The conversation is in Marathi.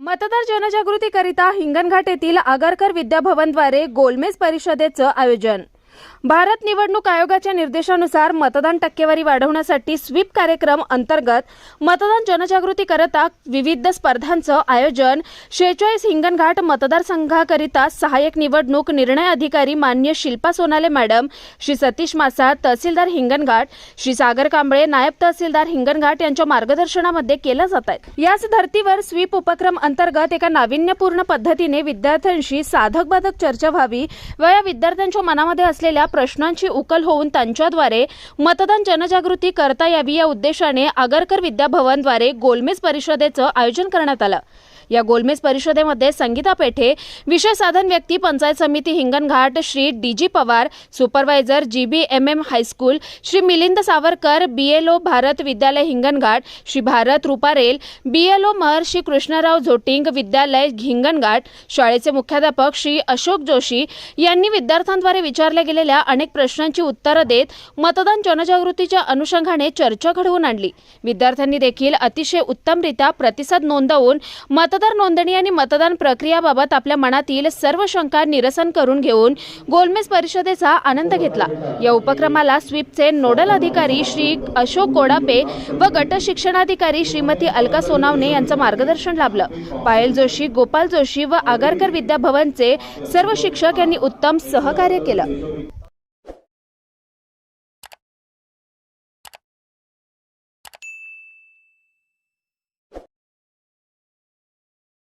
मतदार जनजागृतीकरिता हिंगणघाट येथील आगरकर विद्याभवनद्वारे गोलमेज परिषदेचं आयोजन. भारत निवडणूक आयोगाच्या निर्देशानुसार मतदान टक्केवारी वाढवण्यासाठी स्वीप कार्यक्रम अंतर्गत मतदान जनजागृतीकरता विविध स्पर्धांचं आयोजन शेचाळीस हिंगणघाट मतदारसंघाकरिता सहाय्यक निवडणूक निर्णय अधिकारी मान्य शिल्पा सोनाले मॅडम श्री सतीश मासा तहसीलदार हिंगणघाट श्री सागर कांबळे नायब तहसीलदार हिंगणघाट यांच्या मार्गदर्शनामध्ये केलं जात आहे. याच धर्तीवर स्वीप उपक्रम अंतर्गत एका नाविन्यपूर्ण पद्धतीने विद्यार्थ्यांशी साधक बाधक चर्चा व्हावी व या विद्यार्थ्यांच्या मनामध्ये असलेल्या प्रश्नांची उकल होऊन त्यांच्याद्वारे मतदान जनजागृती करता यावी या उद्देशाने आगरकर विद्याभवनद्वारे गोलमेज परिषदेचं आयोजन करण्यात आलं. या गोलमेज परिषदेमध्ये संगीता पेठे विषय साधन व्यक्ती panchayat samiti Hinganghat Shri D G Pawar supervisor G B M M high school Shri Milind Savarkar B L O Bharat Vidyalaya Hinganghat Shri Bharat Ruparel B L O Maharshi Krishnarao Zoting Vidyalaya Hinganghat शाळेचे मुख्याध्यापक श्री अशोक जोशी यांनी विद्यार्थ्यांद्वारे विचारल्या गेलेल्या अनेक प्रश्नांची उत्तरं देत मतदान जनजागृतीच्या अनुषंगाने चर्चा घडवून आणली. विद्यार्थ्यांनी देखील अतिशय उत्तमरित्या प्रतिसाद नोंदवून मतदार नोंदणी आणि मतदान प्रक्रियाबाबत आपल्या मनातील सर्व शंका निरसन करून घेऊन गोलमेज परिषदेचा आनंद घेतला. या उपक्रमाला स्वीपचे नोडल अधिकारी श्री अशोक कोडापे व गट शिक्षणाधिकारी श्रीमती अलका सोनावणे यांचं मार्गदर्शन लाभलं. पायल जोशी गोपाल जोशी व आगारकर विद्याभवनचे सर्व शिक्षक यांनी उत्तम सहकार्य केलं.